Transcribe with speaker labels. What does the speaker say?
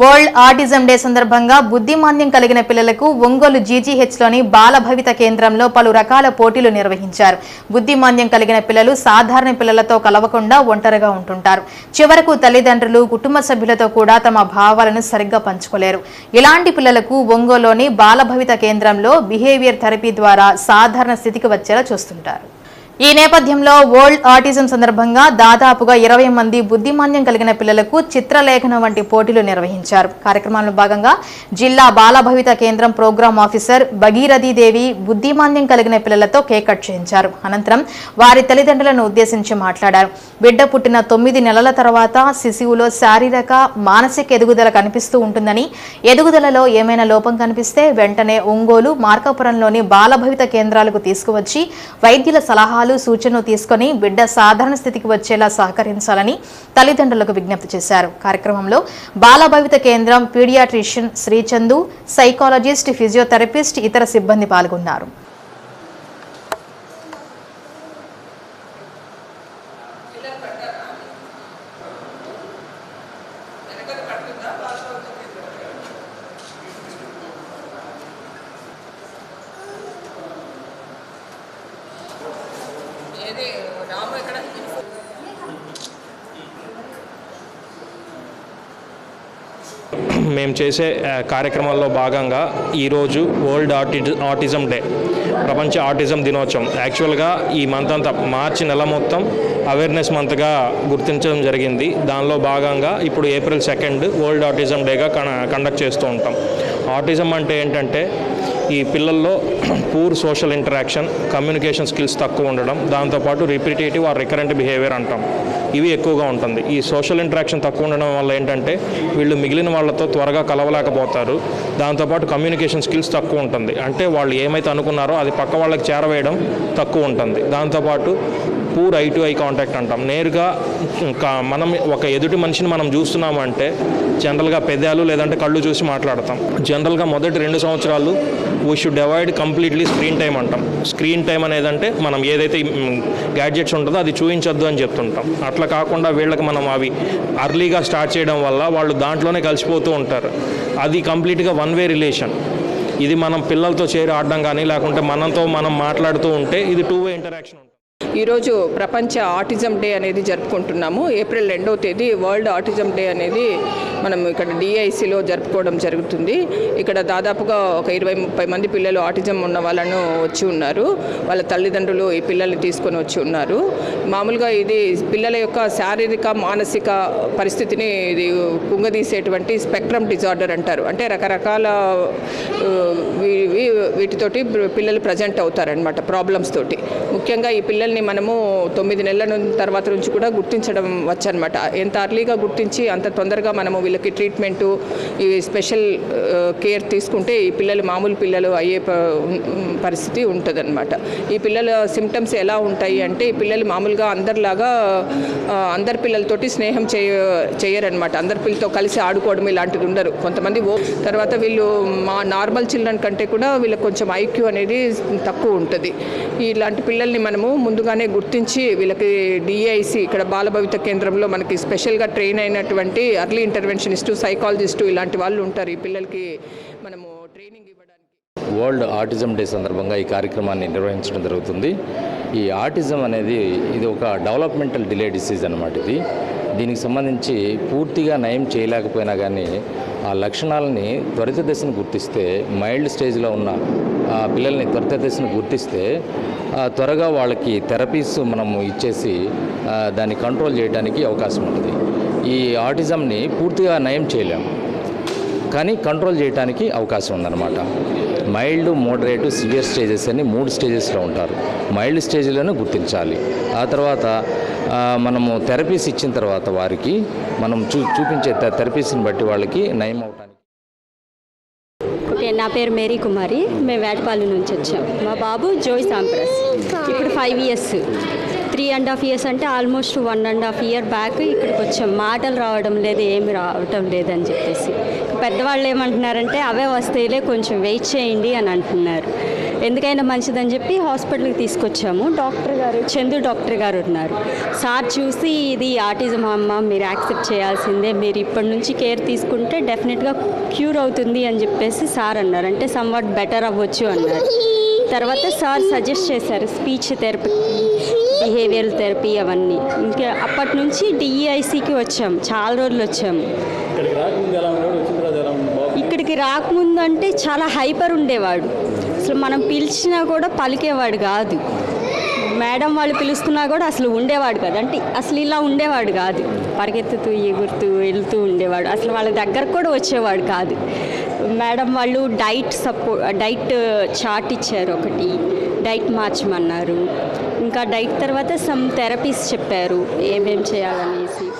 Speaker 1: World autism day సందర్భంగా బుద్ధిమాంద్యం కలిగిన పిల్లలకు ఒంగోలు జీజీహెచ్లోని బాల భవిత కేంద్రంలో పలు రకాల పోటీలు నిర్వహించారు. బుద్ధిమాంద్యం కలిగిన పిల్లలు సాధారణ పిల్లలతో కలవకుండా ఒంటరిగా ఉంటుంటారు. చివరకు తల్లిదండ్రులు కుటుంబ సభ్యులతో కూడా తమ భావాలను సరిగ్గా పంచుకోలేరు. ఇలాంటి పిల్లలకు ఒంగోలులోని బాల భవిత కేంద్రంలో బిహేవియర్ థెరపీ ద్వారా సాధారణ స్థితికి వచ్చేలా చూస్తుంటారు. ఈ నేపథ్యంలో వరల్డ్ ఆటిజం సందర్భంగా దాదాపుగా ఇరవై మంది బుద్ధిమాన్యం కలిగిన పిల్లలకు చిత్రలేఖనం వంటి పోటీలు నిర్వహించారు. కార్యక్రమంలో భాగంగా జిల్లా బాలభవిత కేంద్రం ప్రోగ్రాం ఆఫీసర్ భగీరథీదేవి బుద్ధిమాన్యం కలిగిన పిల్లలతో కేక్ కట్ చేయించారు. అనంతరం వారి తల్లిదండ్రులను ఉద్దేశించి మాట్లాడారు. బిడ్డ పుట్టిన తొమ్మిది నెలల తర్వాత శిశువులో శారీరక మానసిక ఎదుగుదల కనిపిస్తూ ఉంటుందని ఎదుగుదలలో ఏమైనా లోపం కనిపిస్తే వెంటనే ఒంగోలు మార్కాపురంలోని బాలభవిత కేంద్రాలకు తీసుకువచ్చి వైద్యుల సలహా సలహాలు సూచనలు తీసుకొని బిడ్డ సాధారణ స్థితికి వచ్చేలా సహకరించాలని తల్లిదండ్రులకు విజ్ఞప్తి చేశారు. కార్యక్రమంలో బాలభవిత కేంద్రం పీడియాట్రిషియన్ శ్రీచందు సైకాలజిస్ట్ ఫిజియోథెరపిస్ట్ ఇతర సిబ్బంది పాల్గొన్నారు.
Speaker 2: మేము చేసే కార్యక్రమాల్లో భాగంగా ఈరోజు వరల్డ్ ఆటి ఆటిజం డే ప్రపంచ ఆటిజం దినోత్సవం. యాక్చువల్గా ఈ మంత్ అంతా మార్చి నెల మొత్తం అవేర్నెస్ మంత్గా గుర్తించడం జరిగింది. దానిలో భాగంగా ఇప్పుడు ఏప్రిల్ సెకండ్ వరల్డ్ ఆటిజం డేగా కండక్ట్ చేస్తూ ఉంటాం. ఆటిజం అంటే ఏంటంటే ఈ పిల్లల్లో poor social interaction communication skills తక్కువ ఉండడం దాంతోపాటు రిపిటేటివ్ ఆర్ రికరెంట్ బిహేవియర్ అంటాం. ఇవి ఎక్కువగా ఉంటుంది. ఈ సోషల్ ఇంటరాక్షన్ తక్కువ ఉండడం వల్ల ఏంటంటే వీళ్ళు మిగిలిన వాళ్ళతో త్వరగా కలవలేకపోతారు. దాంతోపాటు కమ్యూనికేషన్ స్కిల్స్ తక్కువ ఉంటుంది. అంటే వాళ్ళు ఏమైతే అనుకున్నారో అది పక్క వాళ్ళకి చేరవేయడం తక్కువ ఉంటుంది. దాంతోపాటు poor eye to eye contact అంటాం. నేరుగా ఇంకా మనం ఒక ఎదుటి మనిషిని మనం చూస్తున్నామంటే జనరల్గా పెదాలు లేదంటే కళ్ళు చూసి మాట్లాడతాం. జనరల్గా మొదటి రెండు సంవత్సరాలు we should avoid completely screen time అంటాం. స్క్రీన్ టైం అనేదంటే మనం ఏదైతే గ్యాడ్జెట్స్ ఉంటుందో అది చూపించొద్దు అని చెప్తుంటాం. అట్లా కాకుండా వీళ్ళకి మనం అవి అర్లీగా స్టార్ట్ చేయడం వల్ల వాళ్ళు దాంట్లోనే కలిసిపోతూ ఉంటారు. అది కంప్లీట్గా వన్ వే రిలేషన్ ఇది మనం పిల్లలతో చేరి ఆడడం కానీ లేకుంటే మనతో మనం మాట్లాడుతూ ఉంటే ఇది టూ వే ఇంటరాక్షన్
Speaker 3: ఈరోజు ప్రపంచ ఆటిజం డే అనేది జరుపుకుంటున్నాము. ఏప్రిల్ రెండవ తేదీ వరల్డ్ ఆటిజం డే అనేది మనం ఇక్కడ డిఐసిలో జరుపుకోవడం జరుగుతుంది. ఇక్కడ దాదాపుగా ఒక ఇరవై ముప్పై మంది పిల్లలు ఆటిజం ఉన్న వాళ్ళను వచ్చి ఉన్నారు. వాళ్ళ తల్లిదండ్రులు ఈ పిల్లల్ని తీసుకొని వచ్చి ఉన్నారు. మామూలుగా ఇది పిల్లల యొక్క శారీరక మానసిక పరిస్థితిని ఇది కుంగదీసేటువంటి స్పెక్ట్రమ్ డిజార్డర్ అంటారు. అంటే రకరకాల వీ- వీటితోటి పిల్లలు ప్రజెంట్ అవుతారనమాట ప్రాబ్లమ్స్ తోటి. ముఖ్యంగా ఈ పిల్లల్ని మనము తొమ్మిది నెలల తర్వాత నుంచి కూడా గుర్తించడం వచ్చనమాట ఎంత అర్లీగా గుర్తించి అంత తొందరగా మనము వీళ్ళకి ట్రీట్మెంటు ఈ స్పెషల్ కేర్ తీసుకుంటే ఈ పిల్లలు మామూలు పిల్లలు అయ్యే పరిస్థితి ఉంటుందన్నమాట. ఈ పిల్లల సిమ్టమ్స్ ఎలా ఉంటాయి అంటే ఈ పిల్లలు మామూలుగా అందరిలాగా అందరి పిల్లలతోటి స్నేహం చేయ చేయరనమాట అందరి పిల్లలతో కలిసి ఆడుకోవడం ఇలాంటిది ఉండరు. కొంతమంది ఓ తర్వాత వీళ్ళు మా నార్మల్ చిల్డ్రన్ కంటే కూడా వీళ్ళకి కొంచెం ఐక్యూ అనేది తక్కువ ఉంటుంది. ఇలాంటి పిల్లల్ని మనము ముందుగానే గుర్తించి వీళ్ళకి డిఐసి ఇక్కడ బాలభవిత కేంద్రంలో మనకి స్పెషల్గా ట్రైన్ అయినటువంటి అర్లీ ఇంటర్వెన్షనిస్టు సైకాలజిస్టు ఇలాంటి వాళ్ళు ఉంటారు. ఈ పిల్లలకి మనము ట్రైనింగ్ ఇవ్వడానికి.
Speaker 4: వరల్డ్ ఆటిజం డే సందర్భంగా ఈ కార్యక్రమాన్ని నిర్వహించడం జరుగుతుంది. ఈ ఆటిజం అనేది ఇది ఒక డెవలప్మెంటల్ డిలే డిసీజ్ అనమాట ఇది. దీనికి సంబంధించి పూర్తిగా నయం చేయలేకపోయినా కానీ ఆ లక్షణాలని త్వరిత దశను గుర్తిస్తే మైల్డ్ స్టేజ్లో ఉన్న పిల్లల్ని త్వరిత దశను గుర్తిస్తే త్వరగా వాళ్ళకి థెరపీస్ మనము ఇచ్చేసి దాన్ని కంట్రోల్ చేయడానికి అవకాశం ఉంటుంది. ఈ ఆటిజంని పూర్తిగా నయం చేయలేము కానీ కంట్రోల్ చేయడానికి అవకాశం ఉందన్నమాట. మైల్డ్ మోడరేట్ సివియర్ స్టేజెస్ అని మూడు స్టేజెస్లో ఉంటారు. మైల్డ్ స్టేజ్లను గుర్తించాలి. ఆ తర్వాత మనము థెరపీస్ ఇచ్చిన తర్వాత వారికి మనం చూ చూపించే థెరపీస్ని బట్టి వాళ్ళకి నయం అవటానికి
Speaker 5: నా పేరు మేరీ కుమారి. మేము వేటపాలెం నుంచి వచ్చాం. మా బాబు జోయ్ సాంప్రస్. ఇప్పుడు five years. Three and half years అంటే almost one and half year back ఇక్కడికి వచ్చాం. మాటలు రావడం లేదు ఏమి రావటం లేదని చెప్పేసి. పెద్దవాళ్ళు ఏమంటున్నారంటే అవే వస్తాయిలే కొంచెం వెయిట్ చేయండి అని అంటున్నారు. ఎందుకైనా మంచిదని చెప్పి హాస్పిటల్కి తీసుకొచ్చాము. డాక్టర్ గారు చందు డాక్టర్ గారు ఉన్నారు. సార్ చూసి ఇది ఆటిజం అమ్మ మీరు యాక్సెప్ట్ చేయాల్సిందే. మీరు ఇప్పటి నుంచి కేర్ తీసుకుంటే డెఫినెట్గా క్యూర్ అవుతుంది అని చెప్పేసి సార్ అన్నారు. అంటే సమ్వాట్ బెటర్ అవ్వచ్చు అన్నారు. తర్వాత సార్ సజెస్ట్ చేశారు స్పీచ్ థెరపీ బిహేవియర్ థెరపీ అవన్నీ. ఇంకా అప్పటి నుంచి డిఈఐసికి వచ్చాము. చాలా రోజులు వచ్చాము. ఇక్కడికి రాకముందు అంటే చాలా హైపర్ ఉండేవాడు. అసలు మనం పిలిచినా కూడా పలికేవాడు కాదు. మేడం వాళ్ళు పిలుస్తున్నా కూడా అసలు ఉండేవాడు కాదు. అంటే అసలు ఇలా ఉండేవాడు కాదు. పరిగెత్తుతూ ఎగురుతూ వెళ్తూ ఉండేవాడు. అసలు వాళ్ళ దగ్గర కూడా వచ్చేవాడు కాదు. మేడం వాళ్ళు డైట్ సపో డైట్ చార్ట్ ఇచ్చారు ఒకటి. డైట్ మార్చమన్నారు. ఇంకా డైట్ తర్వాత సమ్ థెరపీస్ చెప్పారు. ఏమేం చేయాలనేసి.